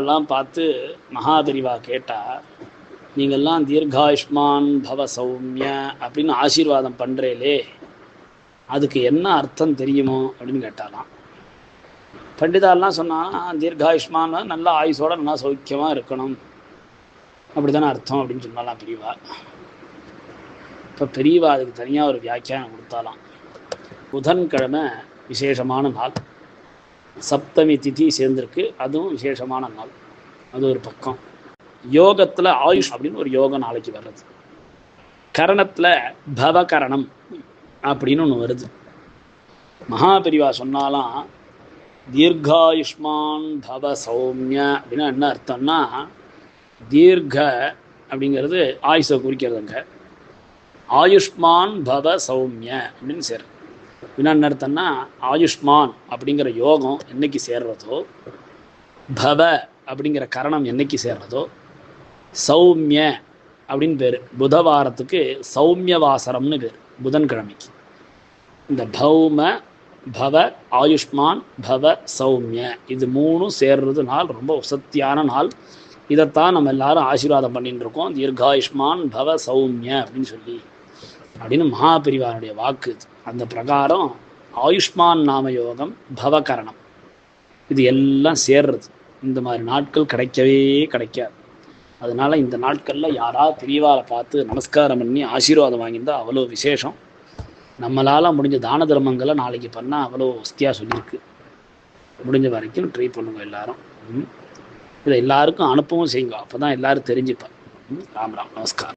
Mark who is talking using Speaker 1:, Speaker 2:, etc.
Speaker 1: எல்லாம் பார்த்து மகாபெரிவா கேட்டா நீங்கள்லாம் தீர்காயுஷ்மான் பவ சௌமிய அப்படின்னு ஆசீர்வாதம் பண்றேலே அதுக்கு என்ன அர்த்தம் தெரியுமோ அப்படின்னு கேட்டாலாம். பண்டிதாலாம் சொன்னா தீர்காயுஷ்மான் நல்ல ஆயுசோட நல்லா சௌக்கியமாக இருக்கணும். அப்படி தானே அர்த்தம் அப்படின்னு சொன்னாலாம் பெரியவா. இப்போ பெரியவா அதுக்கு தனியாக ஒரு வியாக்கியானம் கொடுத்தாலாம். புதன்கிழமை விசேஷமான நாள். சப்தமி திதி சேர்ந்திருக்கு. அதுவும் விசேஷமான நாள். அது ஒரு பக்கம். யோகத்தில் ஆயுஷ் அப்படின்னு ஒரு யோகம் நாளைக்கு வர்றது. கரணத்தில் பவகரணம் அப்படின்னு ஒன்று வருது. மகாபெரிவா சொன்னாலாம் தீர்காயுஷ்மான் பவ சௌமிய அப்படின்னா என்ன அர்த்தம்னா தீர்க்க அப்படிங்கிறது ஆயுஷை குறிக்கிறதுங்க. ஆயுஷ்மான் பவ சௌமிய அப்படின்னு சேர் வினா அர்த்தம்னா ஆயுஷ்மான் அப்படிங்கிற யோகம் என்னைக்கு சேர்றதோ பவ அப்படிங்கிற கரணம் என்னைக்கு சேர்றதோ சௌமிய அப்படின்னு பேர். புதவாரத்துக்கு சௌமியவாசரம்னு பேர் புதன்கிழமைக்கு. இந்த பௌம பவ ஆயுஷ்மான் பவ சௌமிய இது மூணும் சேர்றது நாள் ரொம்ப உசத்தியான நாள். இதைத்தான் நம்ம எல்லாரும் ஆசீர்வாதம் பண்ணிட்டு இருக்கோம். தீர்காயுஷ்மான் பவ சௌமிய அப்படின்னு சொல்லி. அப்படின்னு மகாபிரிவாருடைய வாக்கு அந்த பிரகாரம் ஆயுஷ்மான் நாம யோகம் பவகரணம். இது எல்லாம் சேர்றது. இந்த மாதிரி நாட்கள் கிடைக்கவே கிடைக்காது. அதனால இந்த நாட்களில் யாராவது பிரிவாரை பார்த்து நமஸ்காரம் பண்ணி ஆசீர்வாதம் வாங்கியிருந்தா அவ்வளோ விசேஷம். நம்மளால் முடிஞ்ச தான தர்மங்களை நாளைக்கு பண்ணால் அவ்வளோ வசதியாக சொல்லியிருக்கு. முடிஞ்ச வரைக்கும் ட்ரை பண்ணுங்க எல்லாரும். ம். இதை எல்லாருக்கும் அனுப்பவும் செய்யுங்க. அப்போ தான் எல்லோரும் தெரிஞ்சுப்பேன் ம். ராம் ராம். நமஸ்காரம்.